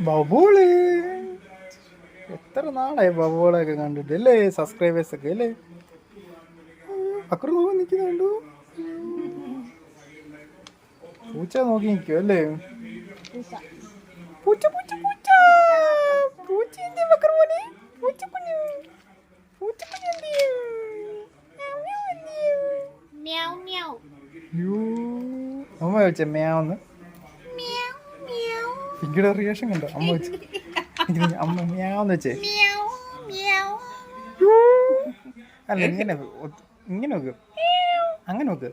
ബബോൾ. എത്ര നാളായി ബബോളൊക്കെ കണ്ടിട്ട് അല്ലേ സബ്സ്ക്രൈബേഴ്സ് ഒക്കെ അല്ലേ? അക്കറ് നോക്കി നിൽക്കുന്നുണ്ടു പൂച്ച നോക്കി നിൽക്കും അല്ലേ? പൂച്ച പൂച്ച പൂച്ച. പൂച്ച എന്തിയെ പൂച്ച കുഞ്ഞു. പൂച്ച എന്തിയെ? മ്യാവ് മ്യാവ്? മ്യാവ്. അമ്മ വെച്ച മ്യാവ് പിങ്കിയുടെ റിയാക്ഷൻ കണ്ടോ? അമ്മ വെച്ച്. അമ്മ മ്യാന്ന് വെച്ചേ. അല്ല ഇങ്ങനെ ഇങ്ങനെ നോക്ക് അങ്ങനെ നോക്ക്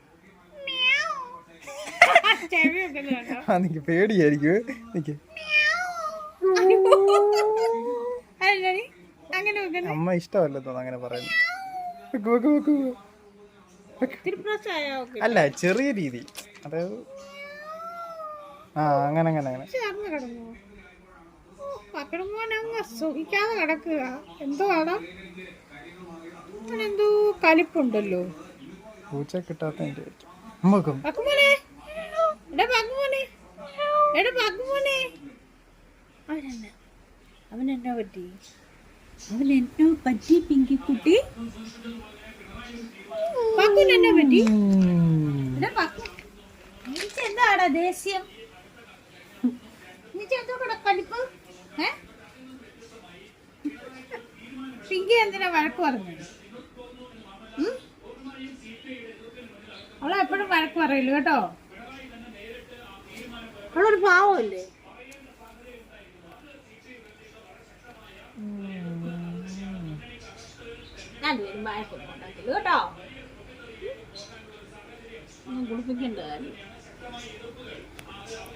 ആ നിക്ക് പേടിയായിരിക്കും. നിക്ക്. അമ്മ ഇഷ്ടമല്ല തോന്നുന്നു അങ്ങനെ പറയുന്നത്. ഇത്തിരി അല്ല ചെറിയ രീതി. അതായത് ആ അങ്ങനെ അങ്ങനെ അങ്ങനെ. ചേർന്ന് കിടന്നു? അങ്ങ് കിടക്കുക. എന്തോ ആടാ എന്തോ കലിപ്പുണ്ടല്ലോ. പൂച്ച വെക്കും പക്കുമോനെ എടാ പക്കുമോനെ എടാ പക്കുമോനെ അവനെന്ന? പറ്റി? പറ്റി പിങ്കിക്കുട്ടി പറ്റി? എന്താടാ ദേഷ്യം നീച്ച എന്തോ കൂടെ കലിപ്പ് ഏ പിങ്കി എന്തിനാ വഴക്ക് പറഞ്ഞത്? അവളെ എപ്പോഴും വഴക്ക് പറയില്ല കേട്ടോ? അവളൊരു പാവമല്ലേ? രണ്ടുപേരും വഴക്കൊന്നും ഉണ്ടാക്കില്ല കേട്ടോ. കുളിപ്പിക്കണ്ട കാര്യം.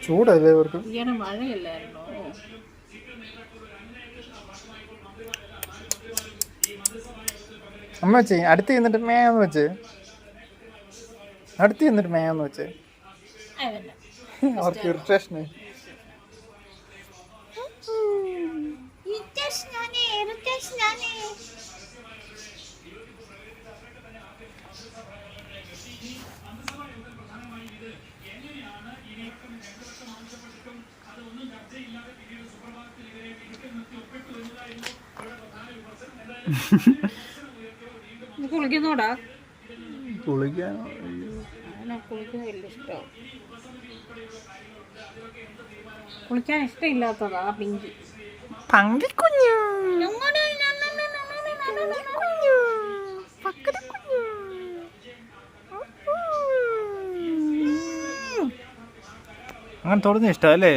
ചൂടല്ലേ ഇവർക്ക്? മഴയല്ലായിരുന്നോ? അമ്മ വെച്ചേ അടുത്ത് ചെന്നിട്ട് മേന്ന് വെച്ച്. അടുത്ത് ചെന്നിട്ട് മേന്ന് വെച്ച്. അവർക്ക് ഇറിറ്റേഷന്. ഇറിറ്റേഷനാണേ ഇറിറ്റേഷനാണേ കുളിക്കുന്നോടാ? കുളിക്കാനോ? അങ്ങനെ കുളിക്കുന്നത് വലിയ ഇഷ്ടമാണ്. കുളിക്കാൻ ഇഷ്ടമില്ലാത്തതാ പിങ്കി പങ്കിക്കുഞ്ഞു. അങ്ങനെ തുടർന്ന് ഇഷ്ടമല്ലേ?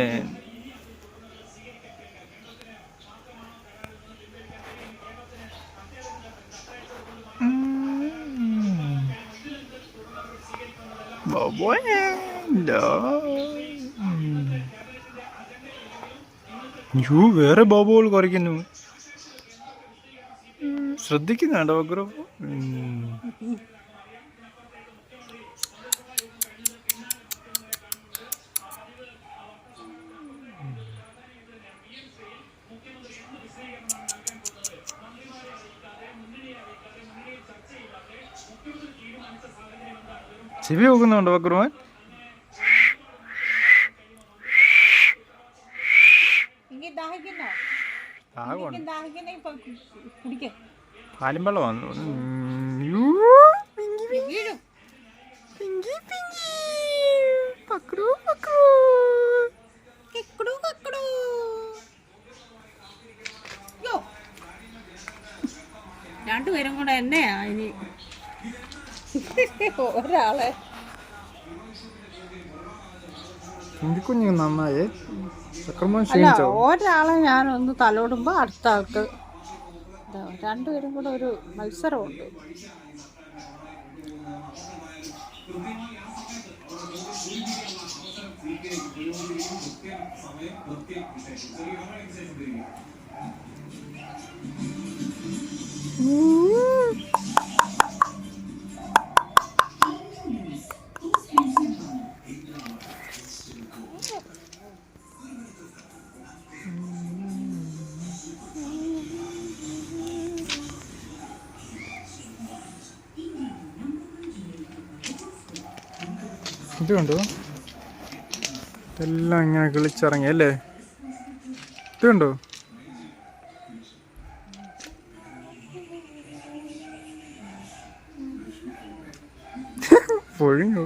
യു വേറെ ബോബുകൾ കുറയ്ക്കുന്നു. ശ്രദ്ധിക്കുന്നുണ്ടോ ബക്രു ചെവി നോക്കുന്നുണ്ടോ ബക്രുമാൻ പാലും വെള്ളം വന്നു രണ്ടുപേരും കൂടെ എന്നെയാ ഇനി ഒരാളെ. കുഞ്ഞു നന്നായി. അല്ല ഒരാളെ ഞാനൊന്ന് തലോടുമ്പോ അടുത്ത ആൾക്ക് രണ്ടുപേരും കൂടെ ഒരു മത്സരമുണ്ട്. ഇത് കണ്ടോ ഇതെല്ലാം ഇങ്ങനെ കിളിച്ചിറങ്ങി അല്ലേ? ഇത് കണ്ടോ പൊഴിഞ്ഞു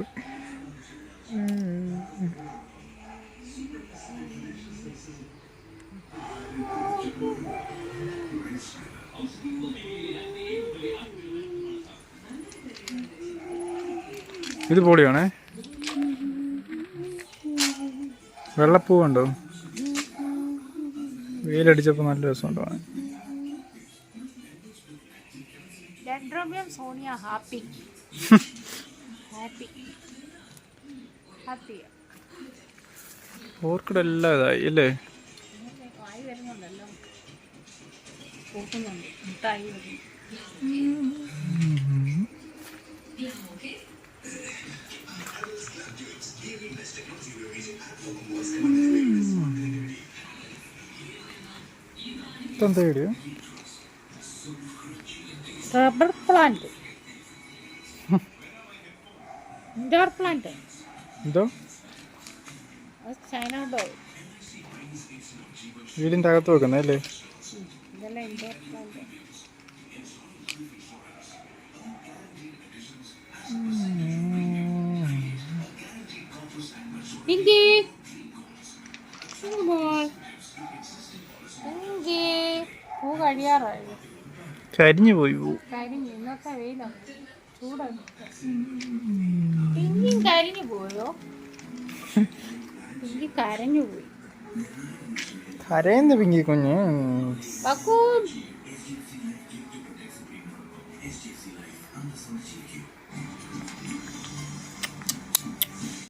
ഇത് പൊളിയാണേ? വെള്ളപ്പൂ കണ്ടോ? വെയിലടിച്ചപ്പോൾ നല്ല രസം ഉണ്ടോ Sonia happy. Happy. Happy. Orchid എല്ലാം ഇതായി അല്ലേ വരുന്നുണ്ടല്ലോ മുട്ടായി വരുന്നു റബ്ബർ പ്ലാന്റ് ഇൻഡോർ പ്ലാന്റ് എന്തോ? ചൈന ഡോൾ വീടിന്റെ അകത്ത് വെക്കുന്നേ അല്ലേ? ഇതെല്ലാം ഇൻഡോർ പ്ലാന്റ് പിങ്കി കഴിയാറായി? കരിഞ്ഞു പോയി പോയി കരിഞ്ഞു ഇന്നത്തെ വെയിലാണ് ചൂടാണ് പിങ്കിയും കരിഞ്ഞു പോയോ? പിങ്കി കരഞ്ഞു പോയി. കരയുന്ന പിങ്കി കുഞ്ഞ്.